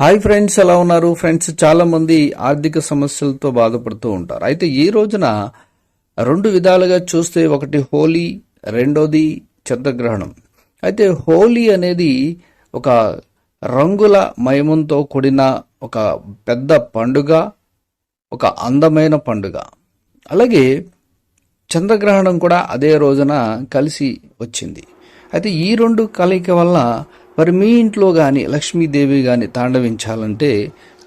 Hi friends ఎలా ఉన్నారు? Friends చాలా మంది ఆర్థిక సమస్యలతో బాధపడుతూ ఉంటారు. అయితే ఈ రోజున రెండు విధాలుగా చూస్తే ఒకటి హోలీ రెండోది చంద్రగ్రహణం. అయితే హోలీ అనేది ఒక రంగుల మయమంతో కూడిన ఒక పెద్ద పండుగ ఒక అందమైన పండుగ. అలాగే చంద్రగ్రహణం కూడా అదే రోజున కలిసి వచ్చింది. అయితే ఈ రెండు కలయిక వల్ల మరి మీ ఇంట్లో కానీ లక్ష్మీదేవి కానీ తాండవించాలంటే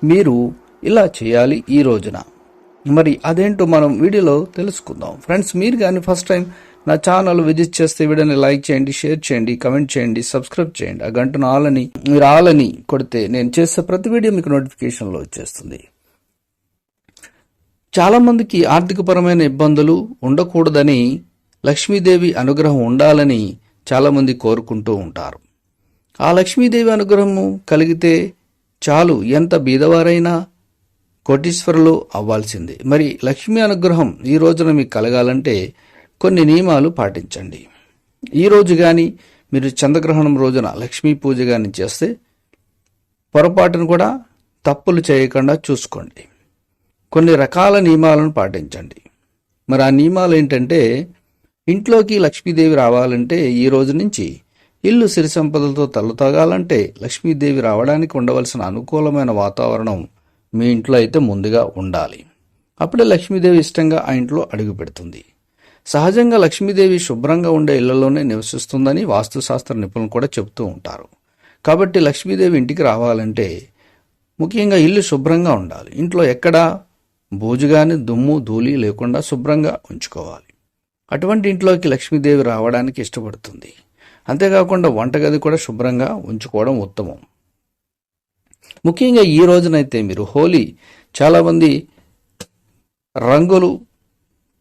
మీరు ఇలా చేయాలి ఈ రోజున. మరి అదేంటో మనం వీడియోలో తెలుసుకుందాం. ఫ్రెండ్స్ మీరు కానీ ఫస్ట్ టైం నా ఛానల్ విజిట్ చేస్తే వీడియోని లైక్ చేయండి షేర్ చేయండి కమెంట్ చేయండి సబ్స్క్రైబ్ చేయండి. ఆ గంటను ఆలని మీరు ఆలని కొడితే నేను చేసే ప్రతి వీడియో మీకు నోటిఫికేషన్లో వచ్చేస్తుంది. చాలామందికి ఆర్థికపరమైన ఇబ్బందులు ఉండకూడదని లక్ష్మీదేవి అనుగ్రహం ఉండాలని చాలామంది కోరుకుంటూ ఉంటారు. ఆ లక్ష్మీదేవి అనుగ్రహము కలిగితే చాలు. ఎంత బీదవారైనా కోటీశ్వరులు అవ్వాల్సిందే. మరి లక్ష్మీ అనుగ్రహం ఈ రోజున మీకు కలగాలంటే కొన్ని నియమాలు పాటించండి. ఈ రోజు కానీ మీరు చంద్రగ్రహణం రోజున లక్ష్మీ పూజ కానీ చేస్తే పొరపాటును కూడా తప్పులు చేయకుండా చూసుకోండి. కొన్ని రకాల నియమాలను పాటించండి. మరి ఆ నియమాలు ఏంటంటే ఇంట్లోకి లక్ష్మీదేవి రావాలంటే ఈ రోజు నుంచి ఇల్లు సిరి సంపదలతో తల్లుతగాలంటే లక్ష్మీదేవి రావడానికి ఉండవలసిన అనుకూలమైన వాతావరణం మీ ఇంట్లో అయితే ముందుగా ఉండాలి. అప్పుడే లక్ష్మీదేవి ఇష్టంగా ఆ ఇంట్లో అడుగు పెడుతుంది. సహజంగా లక్ష్మీదేవి శుభ్రంగా ఉండే ఇళ్ళలోనే నివసిస్తుందని వాస్తుశాస్త్ర నిపుణులు కూడా చెబుతూ ఉంటారు. కాబట్టి లక్ష్మీదేవి ఇంటికి రావాలంటే ముఖ్యంగా ఇల్లు శుభ్రంగా ఉండాలి. ఇంట్లో ఎక్కడా? బూజుగాని దుమ్ము ధూళి లేకుండా శుభ్రంగా ఉంచుకోవాలి. అటువంటి ఇంట్లోకి లక్ష్మీదేవి రావడానికి ఇష్టపడుతుంది. అంతేకాకుండా వంటగది కూడా శుభ్రంగా ఉంచుకోవడం ఉత్తమం. ముఖ్యంగా ఈ రోజునైతే మీరు హోలీ చాలామంది రంగులు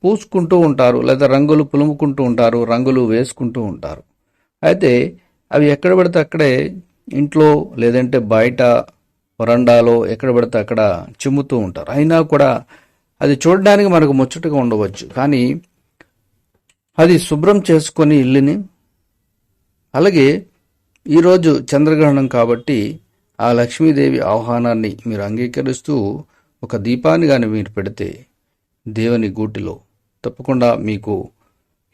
పూసుకుంటూ ఉంటారు లేదా రంగులు పులుముకుంటూ ఉంటారు రంగులు వేసుకుంటూ ఉంటారు. అయితే అవి ఎక్కడ పడితే అక్కడే ఇంట్లో లేదంటే బయట వరండాలో ఎక్కడ పడితే అక్కడ చిమ్ముతూ ఉంటారు. అయినా కూడా అది చూడడానికి మనకు ముచ్చటగా ఉండవచ్చు. కానీ అది శుభ్రం చేసుకొని ఇల్లుని అలాగే ఈరోజు చంద్రగ్రహణం కాబట్టి ఆ లక్ష్మీదేవి ఆహ్వానాన్ని మీరు అంగీకరిస్తూ ఒక దీపాన్ని కానీ మీరు పెడితే దేవుని గూటిలో తప్పకుండా మీకు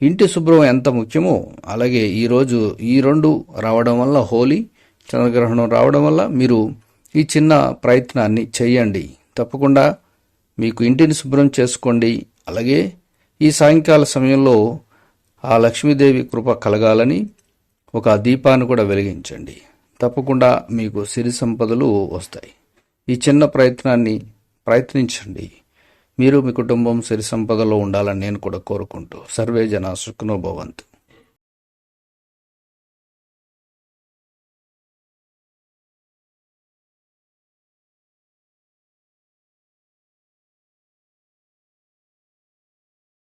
ఇంటి శుభ్రం ఎంత ముఖ్యమో అలాగే ఈరోజు ఈ రెండు రావడం వల్ల హోలీ చంద్రగ్రహణం రావడం వల్ల మీరు ఈ చిన్న ప్రయత్నాన్ని చేయండి తప్పకుండా మీకు ఇంటిని శుభ్రం చేసుకోండి. అలాగే ఈ సాయంకాల సమయంలో ఆ లక్ష్మీదేవి కృప కలగాలని ఒక దీపాన్ని కూడా వెలిగించండి. తప్పకుండా మీకు సిరి సంపదలు వస్తాయి. ఈ చిన్న ప్రయత్నాన్ని ప్రయత్నించండి. మీరు మీ కుటుంబం సిరి సంపదలో ఉండాలని నేను కూడా కోరుకుంటూ. సర్వే జన సుఖనో